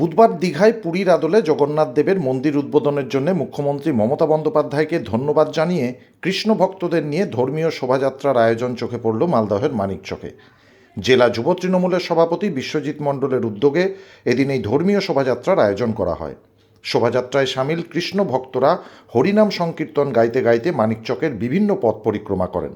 বুধবার দীঘায় পুরীর আদলে জগন্নাথ দেবের মন্দির উদ্বোধনের জন্য মুখ্যমন্ত্রী মমতা বন্দ্যোপাধ্যায়কে ধন্যবাদ জানিয়ে কৃষ্ণ ভক্তদের নিয়ে ধর্মীয় শোভাযাত্রার আয়োজন চোখে পড়ল মালদহের মানিকচকে জেলা যুব তৃণমূলের সভাপতি বিশ্বজিৎ মণ্ডলের উদ্যোগে এদিন এই ধর্মীয় শোভাযাত্রার আয়োজন করা হয়। শোভাযাত্রায় সামিল কৃষ্ণ ভক্তরা হরিনাম সংকীর্তন গাইতে গাইতে মানিকচকের বিভিন্ন পথ পরিক্রমা করেন।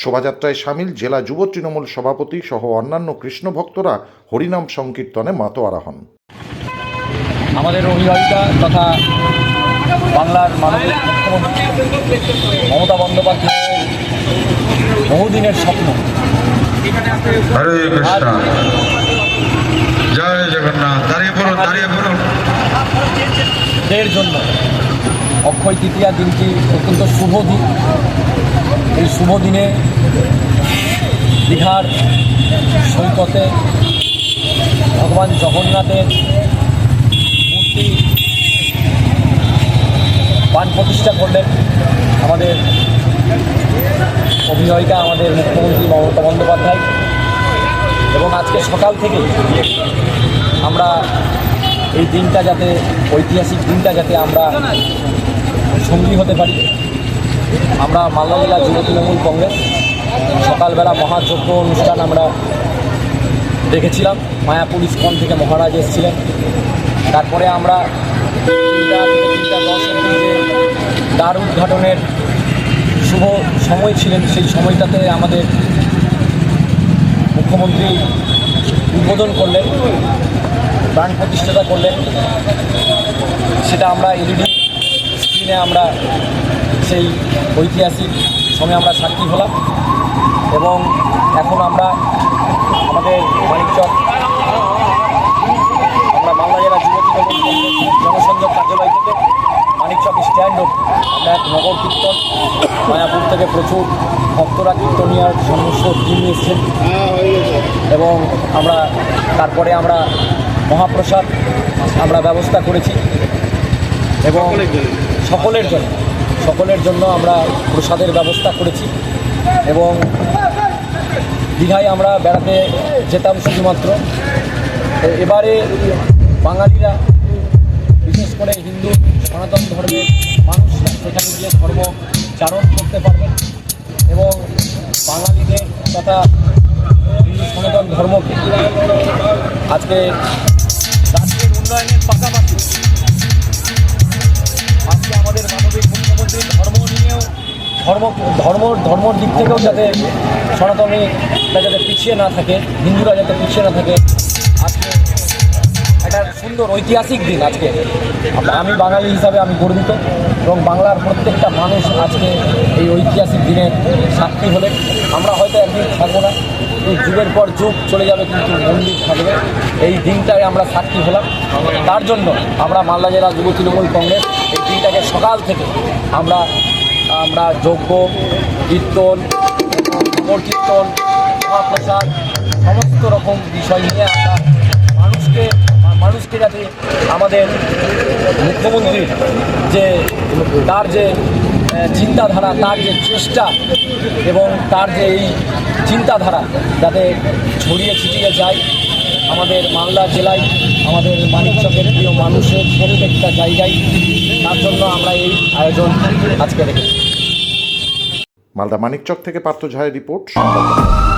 শোভাযাত্রায় সামিল জেলা যুব তৃণমূল সভাপতি সহ অন্যান্য কৃষ্ণ ভক্তরা হরিনাম সংকীর্তনে মাতোয়ারা হন। আমাদের অভিভাবিকা তথা বাংলার মাননীয় মুখ্যমন্ত্রী মমতা বন্দ্যোপাধ্যায়ের বহুদিনের স্বপ্ন। হরে কৃষ্ণ। জয় জগন্নাথ। দাঁড়িয়ে পড়ুন দাঁড়িয়ে পড়ুন। এর জন্য অক্ষয় তৃতীয়া দিনটি অত্যন্ত শুভ দিন। এই শুভ দিনে দীঘার সৈকতে ভগবান জগন্নাথের মূর্তি পান প্রতিষ্ঠা করলেন আমাদের অভিনয়িকা, আমাদের মুখ্যমন্ত্রী মমতা বন্দ্যোপাধ্যায়। এবং আজকে সকাল থেকেই আমরা এই দিনটা যাতে, ঐতিহাসিক দিনটা যাতে আমরা সঙ্গী হতে পারি। আমরা মালদা জেলা যুব তৃণমূল কংগ্রেস। সকালবেলা মহাযজ্ঞ অনুষ্ঠান আমরা দেখেছিলাম। মায়াপুর ইস্কন থেকে মহারাজ এসেছিলেন। তারপরে আমরা দ্বার উদ্ঘাটনের শুভ সময় ছিলেন। সেই সময়টাতে আমাদের মুখ্যমন্ত্রী উদ্বোধন করলেন, প্রাণ প্রতিষ্ঠাতা করলেন। সেটা আমরা এলইডি স্ক্রিনে আমরা সেই ঐতিহাসিক সময়ে আমরা সাক্ষী হলাম এবং এখন আমরা আমাদের মানিকচক আমরা মালদা জেলা যুব তৃণমূল কংগ্রেসের জনসংযোগ কার্যালয় থেকে মানিকচক স্ট্যান্ড অব্দি আমরা এক নগর কীর্তন, মায়াপুর থেকে প্রচুর ভক্তরা কীর্তনিয়ার সমস্ত টিম এসছেন। এবং আমরা, তারপরে আমরা মহাপ্রসাদ আমরা ব্যবস্থা করেছি। এবং সকলের জন্য সকলের জন্য আমরা প্রসাদের ব্যবস্থা করেছি। এবং দীঘায় আমরা বেড়াতে যেতাম শুধুমাত্র। এবারে বাঙালিরা, বিশেষ করে হিন্দু সনাতন ধর্মের মানুষ সেখানে গিয়ে ধর্ম চারণ করতে পারবেন এবং বাঙালিদের তথা সনাতন ধর্মকে আজকে রাজ্যের উন্নয়নের পাশাপাশি আজকে আমাদের মানবিক মুখ্যমন্ত্রী ধর্ম নিয়েও ধর্ম ধর্ম ধর্মর দিক থেকেও যাতে সনাতনীরা যাতে পিছিয়ে না থাকে, হিন্দুরা যাতে পিছিয়ে না থাকে সুন্দর ঐতিহাসিক দিন আজকে। আমি বাঙালি হিসাবে আমি গর্বিত এবং বাংলার প্রত্যেকটা মানুষ আজকে এই ঐতিহাসিক দিনে সাক্ষী হলে আমরা হয়তো একদিন থাকব না। যুগের পর যুগ চলে যাবে কিন্তু মন্দির থাকবে। এই দিনটায় আমরা সাক্ষী হলাম। তার জন্য আমরা মালদা জেলা যুব তৃণমূল কংগ্রেস এই দিনটাকে সকাল থেকে আমরা আমরা যজ্ঞ, কীর্তন নগর কীর্তন, মহাপ্রসাদ, সমস্ত রকম বিষয় নিয়ে আমরা মানুষকে মানুষকে যাতে আমাদের মুখ্যমন্ত্রীর যে তার যে চিন্তাধারা, তার যে চেষ্টা এবং তার যে এই চিন্তাধারা যাতে ছড়িয়ে ছিটিয়ে যায় আমাদের মালদা জেলায়, আমাদের মানিকচকের প্রিয় মানুষের প্রত্যেকটা জায়গায়, তার জন্য আমরা এই আয়োজন আজকে রেখেছি মালদা মানিকচক থেকে পার্থ ঝায়ের রিপোর্ট সংবাদদাতা।